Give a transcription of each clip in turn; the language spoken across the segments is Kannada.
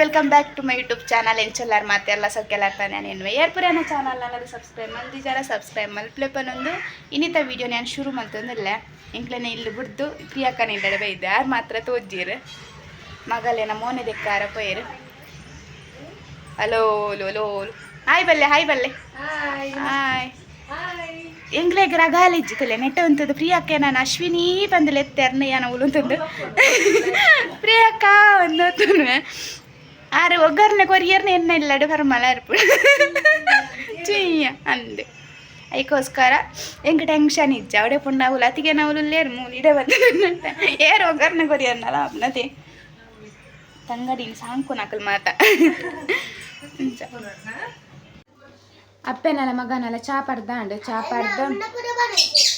Welcome back to my YouTube channel ಎಂಚೆಲ್ಲಾರ ಮಾತೆ ಎಲ್ಲ ಸೊಕ್ಕೆಲ್ಲಾರ್ತಾನೆ నేను ಏರ್ಪುರಾನ ಚಾನಲ್ ಅನ್ನೋದು ಸಬ್ಸ್ಕ್ರೈಬ್ ಮಂದಿ ಜರ ಸಬ್ಸ್ಕ್ರೈಬ್ ಮಲ್ಪ್ಲೆಪನೊಂದು ಇನ್ನಿತ ವೀಡಿಯೋ ನಾನು ಶುರು ಮಾಡ್ತಂದಿಲ್ಲ ಇಂಕ್ಲನೆ ಇಲ್ಲಿ ಬಿಡ್ದು ಪ್ರಿಯಾಕನ ಇಲ್ಲಡೆ ಬೈದೆ. ಯಾರು ಮಾತ್ರ ತೋಜ್ಜೀರು? ಮಗಲೇನ ಮೋನೆ ದೆಕ್ಕಾರ ಪೈರು ಅಲೋ ಲೋ ಲೋ ಹಾಯ್ ಬಲ್ಲೆ ಹಾಯ್ ಬಲ್ಲೆ. ಹಾಯ್ ಎಂಗ್ಲೆಗ್ ರಗಾಲಿಜ್ಜಿ ಕಲೆ ನೆಟ್ಟ ಅಂತದ್ದು ಪ್ರಿಯಕ್ಕ ನಾನು ಅಶ್ವಿನಿ ಬಂದಲೆ ಎತ್ತರ್ನ ಯಾನ ಉಲುಂತಂದು ಪ್ರಿಯಕ್ಕ ಒಂದು ಒಗ್ಗರ್ನೆ ಕೊರಿಯರ್ನ ಎನ್ನ ಇಲ್ಲಡು ಪರಮಲ ಇರ್ಪು ಚೀಯ ಅಂದೆ ಅದಕ್ಕೋಸ್ಕರ ಹೆಂಗೆ ಟೆನ್ಷನ್ ಇಜ್ಜ ಅವಡೆ ಪುಂಡ ಅವಲು ಅತಿಗೆ ನಾವು ಲೇರು ಮೂಲಿಡೆ ಬಂದ ಏರು ಒಗ್ಗರ್ನೆ ಕೊರಿಯರ್ನಲ್ಲ ಅಪ್ನತೆ ತಂಗಡಿ ಸಾಂಕು ನಕಲ್ ಮಾತ ಅಪ್ಪೆನಲ್ಲ ಮಗನಲ್ಲ ಚಾ ಪಡ್ದಾಂಡ್ ಚಾ ಪಡ್ದ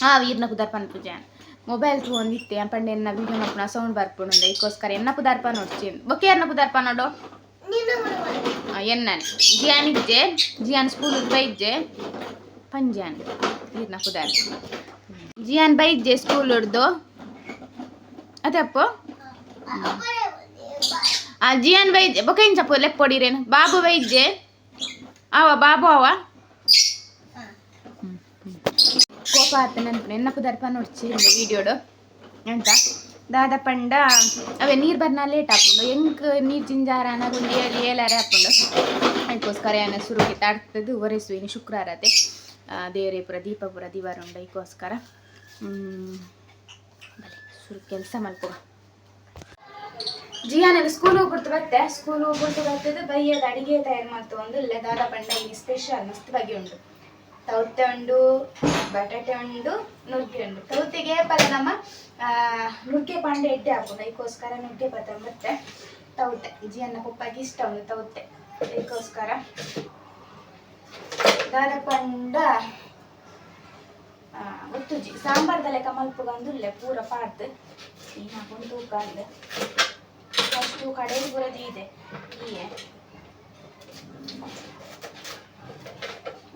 ಹಾ ವೀರ್ನ ಕುದರ್ಪನ್ ಪೂಜೆ ಮೊಬೈಲ್ ತೊಗೊಂಡಿತ್ತೆ ಅಂಪಂಡೆ ಎನ್ನ ವೀಡಿಯೋ ಮಪ್ಪನ ಸೌಂಡ್ ಬರ್ಪುಂಡು ಅದಕ್ಕೋಸ್ಕರ ಎನ್ನ ಪುದರ್ಪ ನೋಡ್ತೀನಿ ಓಕೆ ಎನ್ನ ಪುದರ್ಪ ನೋಡು ಎನ್ನನೆ ಜಿಯಾನ್ ಇಜ್ಜೆ ಜಿಯಾನ್ ಸ್ಕೂಲ್ ಬೈಜ್ಜೆ ಪಂಜಾನ್ ವೀರ್ನ ಪುದರ್ ಜಿಯಾನ್ ಬೈಜ್ಜೆ ಸ್ಕೂಲ್ ಹಿಡ್ದು ಅದಪ್ಪು ಆ ಜಿಯಾನ್ ಬೈಜ್ಜೆ ಬೊಕ್ಕೆ ಇಂಚಪ್ಪು ಲೆಪ್ಪೊಡಿರೇನು ಬಾಬು ಬೈಜ್ಜೆ ಅವ ಬಾಬು ಅವ ಕೋಪ ಆತ ನೆನಪು ನೆನಪು ದರ್ಪ ನೋಡ್ಚಿ ವೀಡಿಯೋಡು ಎಂತ? ದಾದ ಪಂಡ, ಅವೇ ನೀರು ಬರ್ನ ಲೇಟ್ ಹಾಕೊಂಡು ಹೆಂಗ್ ನೀರು ಜಿಂಜಾರ ಅನ್ನೋದು ಏಳಿ, ಏಳಾರೆ ಹಾಕೊಂಡು ಅದಕ್ಕೋಸ್ಕರ ಏನ ಶುರು ಕಿತ್ತಾಡ್ತದ್ದು ಒರೆಸುವಿನಿ ಶುಕ್ರವಾರತೆ ದೇವರೇ ಪುರ ದೀಪ ಪುರ ದಿವಾರ ಉಂಡ ಇದಕ್ಕೋಸ್ಕರ. ಶುರು ಕೆಲಸ ಜಿ ನಾನು ಸ್ಕೂಲ್ ಹೋಗ್ಬಿಡ್ತು ಬತ್ತೆ ಸ್ಕೂಲ್ ಹೋಗ್ಬಿಡ್ತು ಬರ್ತದೆ ಬೈಯದ ಅಡಿಗೆ ತಯಾರು ಮಾಡ್ತು ಒಂದು. ಇಲ್ಲ ದಾದ ಪಂಡ, ಇಲ್ಲಿ ಸ್ಪೆಷಲ್ ಮಸ್ತ್ ಬಗೆ ಉಂಟು. ತೌತೆ ಉಂಡು, ಬಟಾಟೆ ಉಂಡು, ನುಗ್ಗೆ ಉಂಡು. ತೌತೆಗೆ ಪದ ನಮ್ಮ ನುಗ್ಗೆ ಪಾಂಡೆ ಇಡ್ಡೆ ಹಾಕೊಂಡು ಅದಕ್ಕೋಸ್ಕರ ನುಗ್ಗೆ ಪದ ಮತ್ತೆ ತೌತೆ. ಜಿಯನ್ನ ಪಪ್ಪಾಗಿ ಇಷ್ಟ ಉಂಟು ತೌತೆ. ಅದಕ್ಕೋಸ್ಕರ ದಾದ ಪಂಡ ಒತ್ತುಜಿ ಸಾಂಬಾರ್ದ ಲೆಕ್ಕ ಮಲ್ಪುಗಂದು ಇಲ್ಲೇ ಪೂರ ಪಾಡ್ದು. ಈಗ ಹಾಕೊಂಡು ತೂಕ ಅಂದು. ಫಸ್ಟು ಕಡೆಯಲ್ಲಿ ಬರೋದು ಇದೆ ಹೀಗೆ.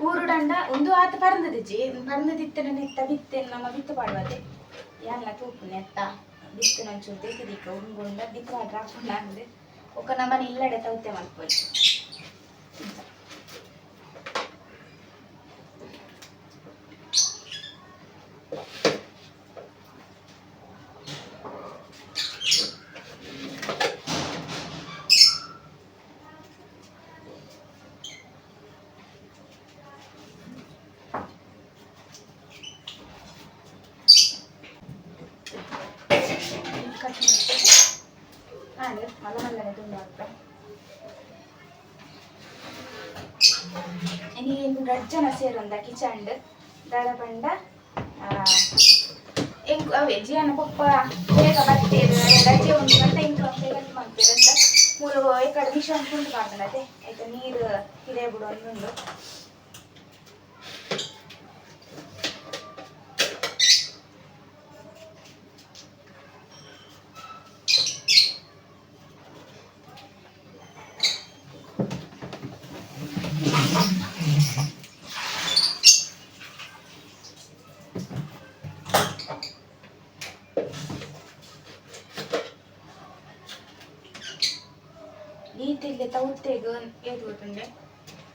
ಊರುಡಂಡ ಒಂದು ಆತ ಪರಂದದಿಜ್ಜಿ ಪರಂದದಿತ್ತನ ನಿತ್ತ ಬಿತ್ತೆ ನಮ್ಮ ಬಿತ್ತು ಪಾಡುವದೆ ಎಲ್ಲ ತೂಪು ನೆತ್ತ ಬಿತ್ತು ಒಂಚೂರು ತೆಗೆದಿಕ್ಕ ಉಂಗುಂಡ ದಿಕ್ಕು ಆಡ್ರ ಹಾಕೊಂಡ ಅಂದು ಒಕ್ಕ ನಮ್ಮನೆ ಇಲ್ಲಡೆ ತೌತೆ ಮಲ್ಪೋದು ಕಟ್ ಮಾಡ್ಕೊಂಡು ಹಾಗೆ ಮಲ್ಲ ಮಲ್ಲನೆ ತುಂಬ ಆಗ್ತಾ ಏನು ಎರಡು ಜನ ಸೇರೊಂದ ಕಿಚಂಡ್ ದಾದ ಪಂಡ ಎಂಕ್ ಅವೇ ಜಿಯನ ಪಪ್ಪ ಬೇಗ ಬರ್ತೇವೆ ರಜೆ ಉಂಟು ಅಂತ ಇಂಕ ಬೇಗ ಮಾಡ್ತೇವೆ ಅಂತ ಮೂರು ಈ ಕಡೆ ಮಿಷನ್ ಕುಂಟು ಮಾಡ್ಕೊಂಡತೆ ಆಯ್ತಾ ನೀರು ಹಿರೇ ಬಿಡು ಒಂದು ರೀತಿಯಲ್ಲಿ ತೌತೆಗೆ ಏದು ಗೊತ್ತುಂಡೆ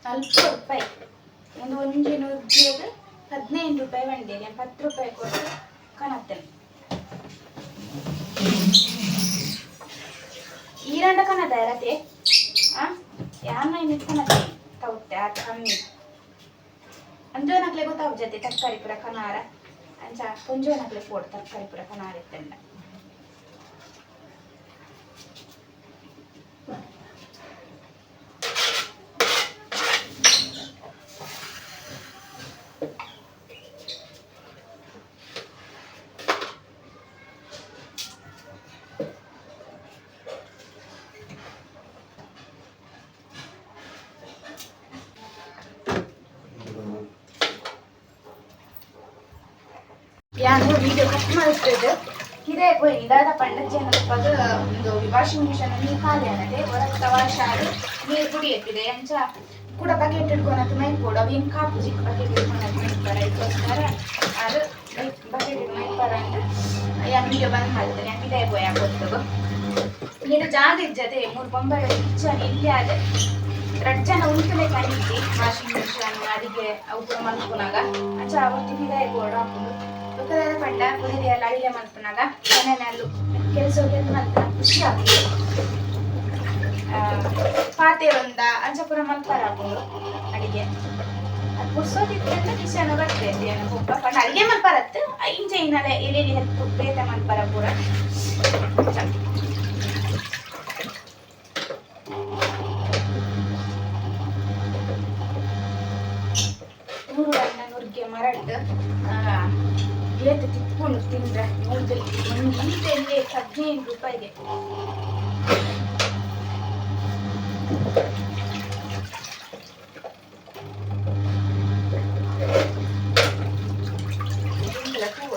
ಅಲ್ಪ ರೂಪಾಯಿ ಒಂದು ಒಂಜಿ ನುಗ್ಗೆಗೆ ಹದಿನೈದು ರೂಪಾಯಿ ಬಂಡೆ ನಾನು ಹತ್ತು ರೂಪಾಯಿ ಕೊಟ್ಟು ಕಣತ್ತೇನೆ ಈರಂಡ ಕಣದ ರತೆ ಆ ಯಾನ ಇನ್ನಿಟ್ ಕಣತೆ ತೌತೆ ಅದು ಕಮ್ಮಿ ಅಂಜೋನಕ್ಲೆ ಗೊತ್ತಾವ ಜೊತೆ ತರಕಾರಿ ಪುರ ಕನಾರ ಅಂಚ ಕೊಂಜೋನಕ್ಲೆ ಪೋಡ್ ತರಕಾರಿ ಪುರ ಕನಾರ ಇತ್ತಂಡ ಯಾರು ವಿಡಿಯೋ ಕಟ್ ಮಾಡ್ತಿದ್ದು ಇದೇ ಪೋಯಿ ಇದಾದ ಪಂಡಜ್ಜಿ ಪದ ಒಂದು ವಾಷಿಂಗ್ ಮಿಷನ್ ನೀರು ಖಾಲಿ ಅನ್ನದೆ ಆಗಿ ನೀರು ಕುಡಿಯತ್ತಿದೆ ಎಂಚ ಕೂಡ ಬಕೆಟ್ ಇಟ್ಕೊಳಕ್ಕೆ ಮೈ ಕೂಡ. ಅವೇನು ಕಾಪು ಚಿಕ್ಕ ಬಕೆಟ್ ಇಟ್ಕೊಳಕ್ಕೆ ಮೈ ಇದಕ್ಕೋಸ್ಕರ ಅದು ಬಕೆಟ್ ಮೈ ಬರ ಅಂದ್ರೆ ಯಾರು ವೀಡಿಯೋ ಬಂದ್ ಮಾಡ್ತೇನೆ ಇದೇ ಪೋಯಿ ಹಾಕೋದು ಏಳು ಜಾಗ ಇಜ್ಜದೆ. ಮೂರು ಬೊಂಬೆ ಕಿಚನ್ ಇಲ್ಲಿ ಆದ. ಎರಡು ಜನ ಉಂಟುಲೆ ಕಲಿತಿ ವಾಷಿಂಗ್ ಮಿಷನ್ ಅಡಿಗೆ ಅವು ಕೂಡ ಅಂಚ ಒಟ್ಟಿಗೆ ಇದಾಗಿ ಗೋಡ ಹಾಕೊಂಡು ಗೊತ್ತದ ಪಂಡ ಕುದಿದೆಯಲ್ಲ ಅಡಿಗೆ ಮಾಡ್ಕೊಂಡಾಗ ಮನೆಯಲ್ಲೂ ಕೆಲಸ ಮಾತ್ರ ಖುಷಿ ಆಗ್ತದೆ ಪಾತೆರೊಂದ ಒಂದ ಪೂರ ಮಲ್ಪರ ಹಾಕೊಂಡು ಅಡಿಗೆ. ಅದು ಪುರ್ಸೋದಿದ್ರೆ ಕಿಚನ್ ಬರ್ತೈತೆ ಒಬ್ಬ ಪಂಡ ಅಡಿಗೆ ಮಲ್ಪರತ್ತು ಇಂಚ ಇನ್ನಲೆ ಮಲ್ಪರ ಪೂರ ನೂರು ನುರ್ಗೆ ಮರಟ್ಟು ಏತ ತಿತ್ಕೊಂಡು ತಿಂದ್ರೆ ನೂರಲ್ಲಿ ಒಂದು ಈಟಲ್ಲಿ ಹದಿನೈದು ರೂಪಾಯಿಗೆ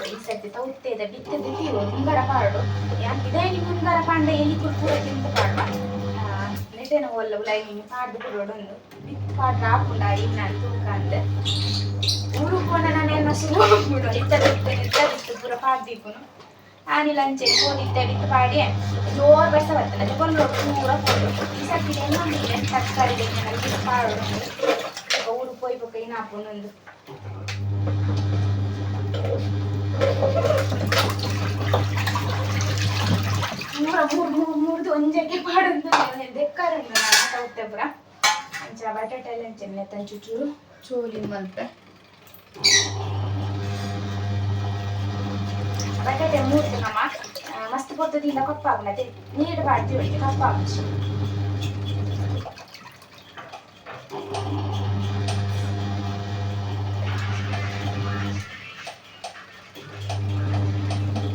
ಈ ಸದ್ಯ ತೌತ್ತೇದ ಬಿತ್ತದ ತೀರು ಮುಂಗರ ಪಾಡು ಯಾಕೆ ಇದಾಗಿ ಮುಂಗರ ಪಾಂಡ ಎಲ್ಲಿ ಕುರ್ಕುರ ತಿಂತ ಪಾಡ್ವ ನೆಟೆನ ಒಲ್ಲ ಪಾಡ್ ಮೀನು ಪಾಡ್ದು ಕೊಡೋಡೊಂದು ಬಿತ್ತು ಪಾಡ್ರ ಹಾಕೊಂಡ ಇನ್ನ ತೂಕಂದ ಊರು ಕೊಂಡ ನಾನೇನ ಸುಮ್ಮನೆ ಇತ್ತದಿತ್ತು ಇತ್ತದಿತ್ತು ಪೂರ ಪಾಡ್ದಿಕ್ಕುನು ಆನಿಲ್ಲ ಅಂಚೆ ಫೋನ್ ಇತ್ತೆ ಬಿತ್ತು ಪಾಡಿ ಜೋರ್ ಬಸ ಪೂರ ಕೊಂಡು ಈ ಸರ್ತಿ ಏನೋ ಮೀನೆ ತರಕಾರಿ ಬಿತ್ತು ಪಾಡೋಡು ಊರು ಪೋಯ್ ಪಕ್ಕ ಇನ್ನ ಹಾಕೊಂಡೊಂದು ಮೂರ ಮೂರ್ ಮೂರ್ ಮೂರ್ದು ಒಂಜಕ್ಕೆ ಪಾಡೊಂದು ದೆಕ್ಕರಂದು ನಾನು ತೌತೆ ಪುರ ಅಂಚ ಬಟಾಟೆ ಎಲ್ಲ ಅಂಚೆ ತಂಚು ಚೂರು ಚೋಲಿ ಮಲ್ಪೆ ಬಟಾಟೆ ಮೂರ್ದು ನಮ್ಮ ಆ, ಮಸ್ತ್ ಪೊತ್ತದಿಂದ ಕಪ್ಪಾಗ್ಲತ್ತೆ ನೀರು ಬಾಡ್ತಿ ಒಟ್ಟಿಗೆ ಕಪ್ಪಾಗ್ಸಿ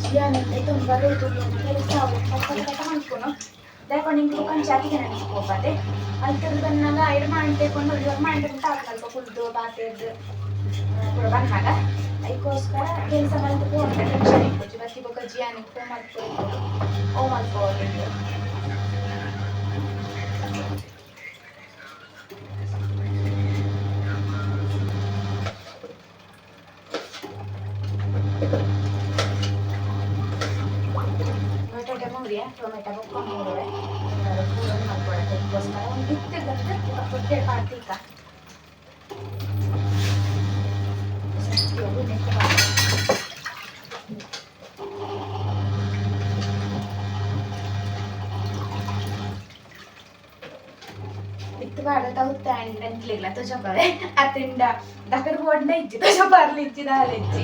ಜಿಯಾನಂತೆ ತುಂಬ ರೇಟು ಕೆಲಸ ಅನ್ಕೊನು ದಯಕೊಂಡು ನಿಮ್ಗೆ ಕಂಚಿ ಅತಿಗೆ ನೆನೆಸ್ಕೋಬಾದೆ ಅಲ್ಲಿ ಬಂದಾಗ ಐದು ಅಂದ್ರೆ ಇವಾಗ ಮಾಡ್ಕೊಂಡು ಹಾಕಲ್ಪ ಕುಲ್ದು ಬಾತೆದ್ದು ಬಂದಾಗ ಅದಕ್ಕೋಸ್ಕರ ಕೆಲಸ ಬಂದು ಫೋನ್ ಟೆನ್ಷನ್ ಇಟ್ಕೊಚ್ಚು ಬತ್ತಿ ಬೊಕ್ಕ ಜಿಯಾನಿ ಫೋನ್ ಮಾಡ್ಕೊಳ್ಬೋದು ಓ ಮಾಡ್ಕೋದು ಟೊಮೆಟೊ ಬೊಕ್ಕ ಮೂರುವೆ ಪೂರ ಮಾಡ್ಕೊಡಕ್ಕೆ ಅದಕ್ಕೋಸ್ಕರ ಒಂದು ಬಿತ್ತೆ ಗಂಟೆ ಕೊಟ್ಟೆ ಪಾರ್ಟಿಕ ಬಿತ್ತುವಾಡ ತೌತ್ತ ಅಂಟ್ಲಿಲ್ಲ ತುಜಪವೆ ಅತ್ತಿಂಡ ದಕ್ಕಡ ಬೋಡ್ನ ಇಜ್ಜಿ ತುಜಪಾರ್ಲಿ ಇಜ್ಜಿದ ಹಾಲು ಇಜ್ಜಿ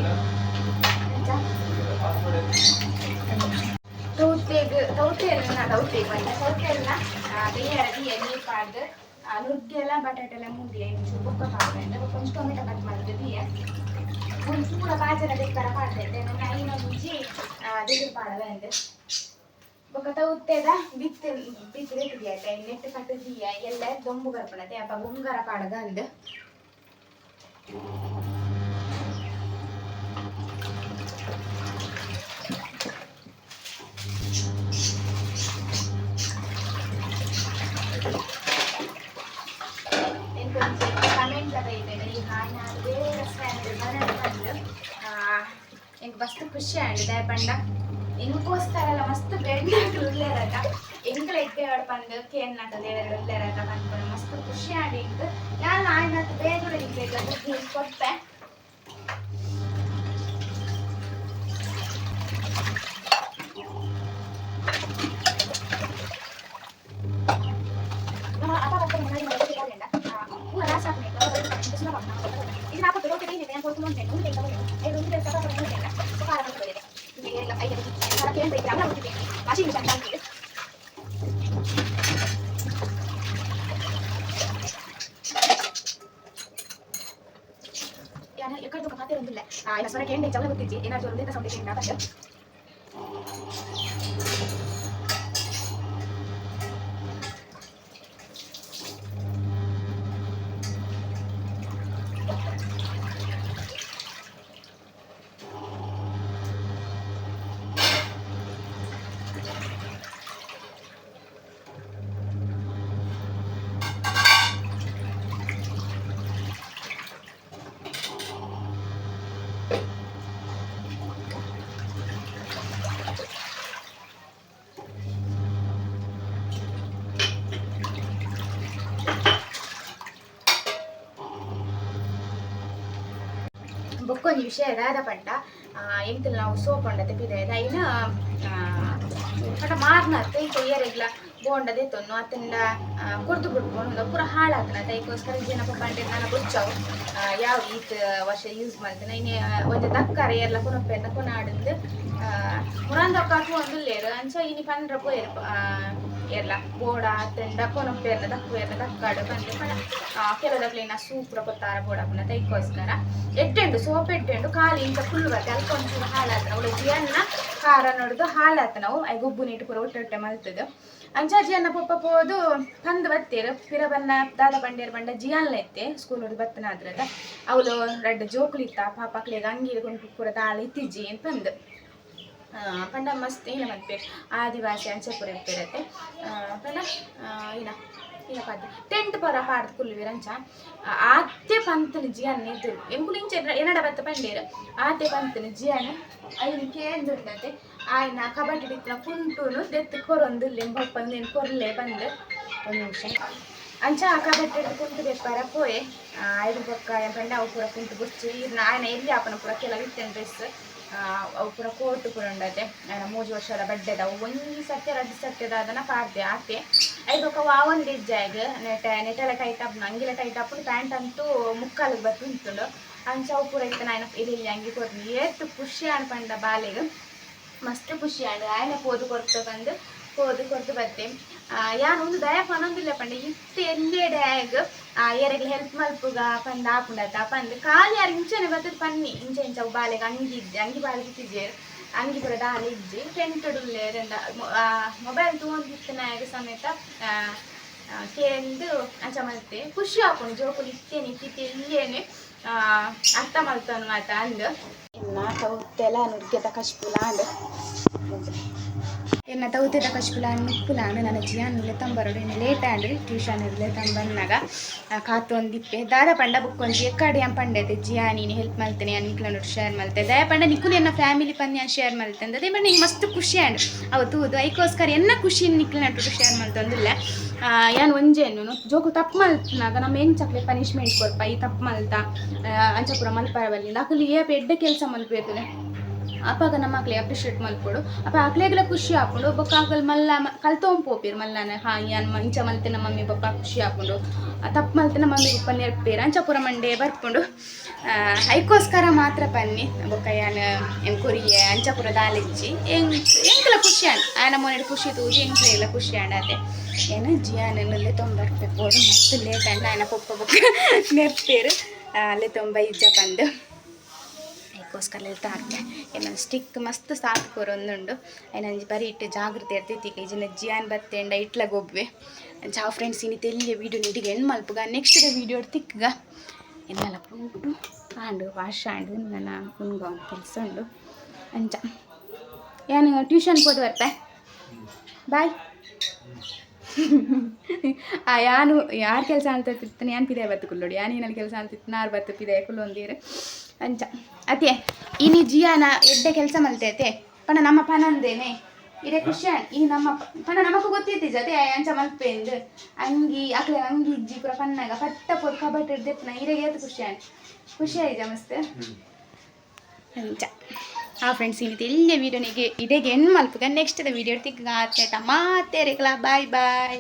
ತೌತೆಗ್ ತೌತೆಲ್ಲ ತೌತೆಗ್ ಬಂದ ತೌತೆಲ್ಲ ಬೇರೆ ಎಣ್ಣೆ ನೀರು ಪಾಡ್ದು ನುಗ್ಗೆಲ್ಲ ಬಟಾಟೆ ಎಲ್ಲ ಮುಂದೆ ಬೊಕ್ಕ ಪಾಡ್ದೆ ಕೊಂಚ ಟೊಮೆಟೊ ಕಟ್ ಮಾಡಿದ್ರೆ ಬೀಯ ಒಂದು ಪೂರ ಬಾಜರ ಬೇಕಾರ ಪಾಡ್ದೆ ನನ್ನ ಐನೊಂಜಿ ದಿಗಿರು ಪಾಡವೆ ಅಂದೆ ಬೊಕ್ಕ ತೌತೆದ ಬಿತ್ತು ಬಿತ್ತು ರೆಟ್ಟಿಗೆ ಆಯ್ತಾ? ನೆಟ್ಟು ಕಟ್ಟದಿಯ ಎಲ್ಲ ದೊಂಬು ಗರ್ಪಣತೆ ಅಪ್ಪ ಗುಂಗರ ಪಾಡದ ಅಂದು. ಎಂಕ್ ಮಸ್ತ್ ಖುಷಿ ಆಂಡ್ ದೇ ಪಂಡ ಎಂಗೋಸ್ಕರಲ್ಲ ಮಸ್ತ್ ಬೆಣ್ಣ ಉಳ್ಳೇರಕ ಎಂಕಲ ಇಕ್ಕೆ ಅವಳು ಪಂದು ಕೇನ್ ನಾಟದ ಎರಡು ಉಳ್ಳೇರಕ ಪಂದ್ಕೊಂಡು ಮಸ್ತ್ ಖುಷಿ ಆಂಡ್ ಇಂಕ್ ನಾನು ಆಯ್ನ ಬೇಗ ಇರ್ಬೇಕು ಬುದ್ಧಿ ಕೊಟ್ಟೆ ನಮ್ಮ ಅಪ್ಪ ಪಕ್ಕ ಮನೆಗೆ ಮನೆಗೆ ಹೋಗಲಿಲ್ಲ ಊರ ಖಾತೆ ಒಂದಿಲ್ಲ ಆ ಇನ್ನ ಸ್ವರ ಕೇಂದ್ರ ಚವಲ ಗೊತ್ತಿಜ್ಜಿ ಏನಾದ್ರು ಒಂದೇ ಸೌಂಡ್ ಒಂದು ವಿಷಯ ದಾದ ಪಂಡ ಎಂಕಲ್ ನಾವು ಸೋಪ್ ತೆಪಿದ ಐನ ಪಂಡ ಮಾರ್ನತ್ತೆ ಈಗ ಏರೆಗ್ಲ ಬೋಂಡದೆ ತೊನ್ನು, ಅತ್ತಂಡ ಕೊರ್ದು ಬಿಡ್ಕೊಂಡು ಪೂರ ಹಾಳಾತನ ಅದಕ್ಕೋಸ್ಕರ ಜನಪ್ಪ ಪಂಡೆ ನಾನು ಬುಚ್ಚವು ಯಾವ ಈತ್ ವರ್ಷ ಯೂಸ್ ಮಾಡ್ತೇನೆ ಇನ್ನೇ ಒಂದು ತಕ್ಕರೆ ಎಲ್ಲ ಕೊನೊಪ್ಪೆನ್ನ ಕೊನಾಡಿದ್ದು ಮುರಾಂದ ಕಾಕು ಒಂದು ಲೇರು ಅಂಚ ಇನಿ ಪಂಡ್ರ ಪೋಯರ್ ಎಲ್ಲ ಬೋಡ, ತೆಂಡ ಕೊನೊಪ್ಪೆಲ್ಲ ತಕ್ಕು ಎಲ್ಲ ತಕ್ಕಾಡು ಬಂದು ಪಣ ಕೆಲದಕ್ಲಿನ ಸೂಪ್ರ ಕೊತ್ತಾರ ಬೋಡಪ್ಪನ ತೈಕೋಸ್ಕರ ಎಟ್ಟೆಂಡು, ಸೋಪ್ ಎಟ್ಟೆಂಡು, ಖಾಲಿ ಇಂತ ಫುಲ್ ಬತ್ತೆ ಅಲ್ಪ ಒಂಚೂರು ಹಾಳಾತನ ಅವಳು ಜಿಯನ್ನ ಖಾರ ನೋಡುದು ಹಾಳಾತ ನಾವು ಐ ಗುಬ್ಬು ನೀಟು ಪೂರ ಒಟ್ಟೆ ಒಟ್ಟೆ ಮಲ್ತದ್ದು ಅಂಚಾಜಿ ಅನ್ನ ಪಪ್ಪ ಪೋದು, ತಂದು ಬತ್ತೇರು ಪಿರ ಬನ್ನ ದಾದ ಬಂಡೇರ್ ಬಂಡ ಜಿಯಲ್ಲ ಎತ್ತೆ ಸ್ಕೂಲ್ ಹೋಗಿ ಬತ್ತನ ಅದ್ರದ ಅವಳು ರಡ್ಡ ಜೋಕ್ಲಿತ್ತ ಪಾಪಕ್ಲಿಗೆ ಅಂಗಿ ಕೊಂಡು ಪೂರ ದಾಳಿ ತಿಜ್ಜಿ ಅಂತ ಆ, ಪಂಡ ಮಸ್ತ್ ಏನ ಮತ್ತೆ ಆದಿವಾಸಿ ಅಂಚಪುರ ಇರ್ತಿರತ್ತೆ ಪಂಡ ಏನ ಏನ ಪದ್ಯ? ಟೆಂಟ್ ಪರ ಪಾಡ್ದು ಕುಲ್ವಿ ರಂಚ. ಆದ್ಯ ಪಂತನ ಜಿಯನ್ ಎದುರು. ಎಂಕುಲು ಇಂಚ ಎನಡ ಬತ್ತ ಪಂಡೇರು? ಆದ್ಯ ಪಂತನ ಜಿಯನ್ ಐದು ಕೇಂದ್ರತೆ ಆಯ್ನ ಕಬಡ್ಡಿ ಬಿತ್ತಿನ ಕುಂಟುನು ದೆತ್ತು ಕೊರೊಂದು ಲೆಂಬಪ್ಪ ನೀನು ಕೊರ್ಲೆ ಬಂದು. ಒಂದು ನಿಮಿಷ. ಅಂಚ ಕಬಡ್ಡಿ ಕುಂಟು ಬೆಪ್ಪರ ಪೋಯೆ. ಐದು ಪಕ್ಕ ಪಂಡ ಅವು ಪೂರ ಕುಂಟು ಬುಚ್ಚಿ ಇರ್ನ ಆಯ್ನ ಎಲ್ಲಿ ಆಪನ ಪೂರ ಕೆಲ ವಿತ್ತನ್ ಡ್ರೆಸ್ ಅವು ಪೂರ ಕೋಟ್ ಪೂರ ಉಂಡತೆ. ಮೂಜು ವರ್ಷದ ಬಡ್ಡೆದ ಒಂಜಿ ಸತ್ಯ ರಡ್ಡು ಸತ್ಯದ ಅದನ್ನ ಪಾಡ್ದೆ ಆತೆ ಐದು ವಾವನ್ ವಾವೊಂದು ಇಜ್ಜಾಗ ನೆಟ ನೆಟೆಲ ಟೈಟ್ ಅಪ್ ಅಂಗಿಲ ಟೈಟ್ ಅಪ್ ಪ್ಯಾಂಟ್ ಅಂತೂ ಮುಕ್ಕಾಲಿಗೆ ಬತ್ತು ಉಂಟುಂಡು. ಅಂಚ ಪೂರ ಇತ್ತು ನಾನು ಇಲ್ಲಿ ಅಂಗಿ ಕೊಡ್ತೀನಿ. ಎಷ್ಟು ಖುಷಿ ಅನ್ಪಂಡ ಬಾಲೆಗೆ. ಮಸ್ತ್ ಖುಷಿ ಆಂಡ್ ಆಯ್ನ ಪೋದು ಕೊಡ್ತು ಬಂದು, ಪೋದು ಕೊಡ್ತು ಬತ್ತೆ ಯಾರು, ಒಂದು ದಯ ಪನೊಂದಿಲ್ಲ ಪಂಡ. ಇತ್ತು ಎಲ್ಲೇ ಡ್ಯಾಗ್. ಯಾರಿಗೆ ಹೆಲ್ಪ್ ಮಲ್ಪುಗ ಪಂದ ಆಪುಂಡತ ಪಂದ್ ಖಾಲಿ ಯಾರು ಇಂಚನೆ ಬರ್ತದೆ ಪನ್ನಿ. ಇಂಚ ಇಂಚ ಬಾಲೆಗೆ ಅಂಗಿ ಇದ್ದೆ ಅಂಗಿ ಬಾಲೆಗೆ ಇತ್ತಿದ್ದೇರು ಅಂಗಿ ಕೂಡ ದಾಲಿ ಇಜ್ಜಿ. ಟೆಂಟ್ ಉಳ್ಳೇರಂದ ಮೊಬೈಲ್ ತಗೊಂಡಿತ್ತು ನಾಯಕ ಸಮೇತ ಆ, ಆ, ಕೇಂದು ಅಂಚ ಮಲ್ತೆ. ಖುಷಿ ಆಪುಂಡು ಜೋಕುಲು ಇತ್ತೇನೆ ಇತ್ತಿತ್ತೆ ಇಲ್ಲೇನೆ. ಆ, ಅರ್ಥ ಮಲ್ತನು ಮಾತ ಅಂದು. ಎನ್ನ ತೌತೆಲ ಕಷ್ಟ ಕಶ್ಪುಲಾಂಡ್ ಎನ್ನ ತೌತೆದ ಕಶ್ಪುಲಾಂಡ್ ನಾನು ನನ್ನ ಜಿಯಾನುಲೆ ತಂಬರೋಡು ಇನ್ನು ಲೇಟ್ ಆಂಡ್ ಟ್ಯೂಷನ್ ಇರಲೆ ತಂಬನ್ನಾಗ ಕಾತೊಂದಿಪ್ಪೆ, ದಾದ ಪಂಡ ಬುಕ್ಕೊಂಜಿ ಎಕ್ಕಡೆ ಯನ್ ಪಂಡೈತೆ ಜಿಯಾನಿ ಹೆಲ್ಪ್ ಮಲ್ತೇನೆ ನೋಡಿ ಶೇರ್ ಮಲ್ತೆ. ದಯ ಪಂಡ ನಿಕ್ಕುಲು ಎನ್ನ ಫ್ಯಾಮಿಲಿ ಪಂದ್ಯ ಶೇರ್ ಮಲ್ತೆ ಅಂದ. ಪಂಡ ಹಿಂಗೆ ಮಸ್ತ್ ಖುಷಿ ಆಂಡ್ ಅವತ್ತು ಅದು ಐಕೋಸ್ಕರ ಎನ್ನ ಖುಷಿ ನಿಕ್ಕಲ ನಟ್ಟು ಶೇರ್ ಆ, ಯನ್ ಒಂಜೇನು ಜೋಕು ತಪ್ಪು ಮಲ್ತನಾಗ ನಮ್ಮ ಚಕ್ಲೆ ಪನಿಷ್ಮೆಂಟ್ ಕೊಡ್ಪ, ಈ ತಪ್ಪು ಮಲ್ತ. ಅಂಚಪುರ ಮಲ್ಪರವಲ್ಲಿ ಅಕಲಿ ಏ ಎಡ್ಡೆ ಕೆಲಸ ಮಲ್ಪೇತನೆ. ಅಪ್ಪಾಗ ನಮ್ಮ ಮಕ್ಳಿಗೆ ಅಪ್ರಿಷಿಯೇಟ್ ಮಲ್ಕೊಡು. ಅಪ್ಪ ಅಕ್ಲೆಗೆಲ್ಲ ಖುಷಿ ಹಾಕೊಂಡು ಬೊಕ್ಕ ಆಕಲ್ ಮಲ್ಲ ಕಲ್ತೊಂದು ಪೋಪಿರ್ ಮಲ್ಲನ. ಹಾ ಮ- ಇಂಚ ಮಲ್ತೆ ನಮ್ಮ ಮಮ್ಮಿ ಪಪ್ಪ ಖುಷಿ ಹಾಕೊಂಡು ತಪ್ಪು ಮಲ್ತೆ ನಮ್ಮ ಮಮ್ಮಿ ಪಪ್ಪ ನೆರ್ಪೇರು. ಅಂಚಪುರ ಮಂಡೆ ಬರ್ಕೊಂಡು ಆ, ಐಕೋಸ್ಕರ ಮಾತ್ರ ಪನ್ನಿ ಬೊಕ್ಕ ಯಾನ್ ಏನು ಕೊರಿಯೆ ಅಂಚಪುರ ದಾಲಿಜ್ಜಿ ಎಂಕ್ಲ ಖುಷಿ ಆಂಡ್ ನಮ್ಮ ಮೊನ್ನೆ ಖುಷಿ ತೂಜಿ ಎಲ್ಲ ಖುಷಿ ಆಂಡ್ ಅದೇ ಏನ ಜಿಯಾನಲ್ಲೇ ತೊಂಬರ್ಪೆ ಪೋದು ಮಸ್ತ್ ಲೇಟ್ ಅಂಡ್ ಆಯನ ಪಪ್ಪ ಬೊಕ್ಕ ನೆರ್ಪೇರು. ಅಲ್ಲೇ ತೊಂಬ ಇಜ್ಜ ಬಂದು ಅದಕ್ಕೋಸ್ಕರ ತಾರ್ಕೆ ಏನೊಂದು ಸ್ಟಿಕ್ ಮಸ್ತ್ ಸಾಕು ಕೊರೊಂದುಂಡು ಐನಂಜಿ ಬರೀ ಇಟ್ಟು ಜಾಗೃತಿ ಇರ್ತೈತಿ ಇಜಿನ ಜಿಯಾನ್ ಬತ್ತೆಂಡ ಇಟ್ಲ ಗೊಬ್ಬೆ ಜಾ ಫ್ರೆಂಡ್ಸ್ ಇನಿ ಎಲ್ಲಿ ವೀಡಿಯೋ ನೀಡಿಗೆ ಹೆಣ್ಣು ಮಲ್ಪುಗ. ನೆಕ್ಸ್ಟ್ ವೀಡಿಯೋ ತಿಕ್ಕಗ. ಎನ್ನೆಲ್ಲ ಪೂಟು ಆಂಡು ವಾಶ್ ಆಂಡು ನನ್ನ ಕುನ್ಗ ಒಂದು ಕೆಲಸ ಉಂಡು. ಅಂಚ ಏನು ಟ್ಯೂಷನ್ ಹೋದು ಬರ್ತೆ ಬಾಯ್ ಆ, ಯಾನು, ಯಾರು ಕೆಲಸ ಅಂತಿರ್ತಾನೆ ಏನು ಪಿದೆ ಬತ್ತು ಕುಲ್ಲೋಡಿ? ಯಾನೇನಲ್ಲಿ ಕೆಲಸ ಅಂತಿತ್ತು ನಾರು ಬತ್ತು ಪಿದೆ ಕುಲ್ಲೊಂದಿರು. ಅಂಚ. ಅತ್ತೆ, ಇನಿ ಜಿಯಾನ ಎಡ್ಡೆ ಕೆಲಸ ಮಲ್ತೈತೆ ಪಣ ನಮ್ಮ ಪನಂದೇನೆ ಇದೆ ಖುಷಿ ಈ ನಮ್ಮ ಪಣ ನಮಗೂ ಗೊತ್ತೈತಿ ಜತೆ ಅಂಚ ಮಲ್ಪೆಂದು ಅಂಗಿ ಅಕ್ಲೆ ಅಂಗಿ ಇಜ್ಜಿ ಪುರ ಪನ್ನಾಗ ಪಟ್ಟ ಪೊದ್ ಕಬಟ್ ಹಿಡ್ದೆಪ್ನ ಇರೆಗೆ ಏತು ಖುಷಿ ಆಯ್ತು ಖುಷಿ ಆಯ್ತಾ ಮಸ್ತ್? ಅಂಚ. ಆ ಫ್ರೆಂಡ್ಸ್ ಇನ್ನಿತ್ತು ಇಲ್ಲೇ ವೀಡಿಯೋನಿಗೆ ಇದೆಗೆ ಏನು ಮಲ್ಪುಗ ನೆಕ್ಸ್ಟ್ ವೀಡಿಯೋ ತಿಕ್ಕ ಮಾತೇ ಮಾತೇರಿಕಲ ಬಾಯ್ ಬಾಯ್